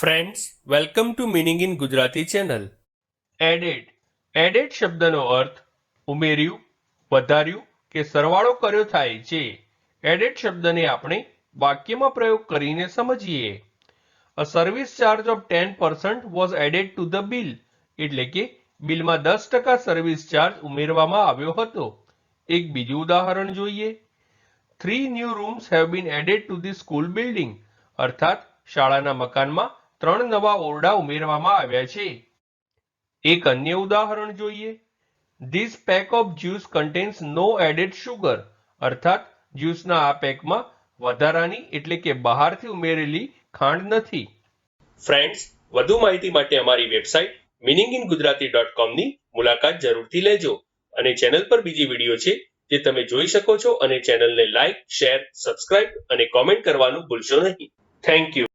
Friends welcome to meaning in Gujarati channel added added શબ્દનો અર્થ ઉમેર્યું, વધાર્યું કે સરવાળો કર્યો થાય છે. એડેડ શબ્દને આપણે વાક્યમાં પ્રયોગ કરીને સમજીએ. A service charge of ten percent was added to the bill એટલે કે બિલમાં દસ ટકા સર્વિસ ચાર્જ ઉમેરવામાં આવ્યો હતો. એક બીજું ઉદાહરણ જોઈએ. Three new rooms have been added to the school building અર્થાત શાળાના મકાનમાં ત્રણ નવા ઓરડા ઉમેરવામાં આવ્યા છે. એક અન્ય ઉદાહરણ જોઈએ. This pack of juice contains no added sugar અર્થાત, જ્યુસના આ પેકમાં વધારાની એટલે કે બહારથી ઉમેરેલી ખાંડ નથી. ફ્રેન્ડ્સ વધુ માહિતી માટે અમારી website meaning in Gujarati dot કોમની મુલાકાત જરૂરથી લેજો અને ચેનલ પર બીજી વીડિયો છે જે તમે જોઈ શકો છો અને ચેનલને લાઇક શેર સબસ્ક્રાઇબ અને કોમેન્ટ કરવાનું ભૂલશો નહીં. Thank you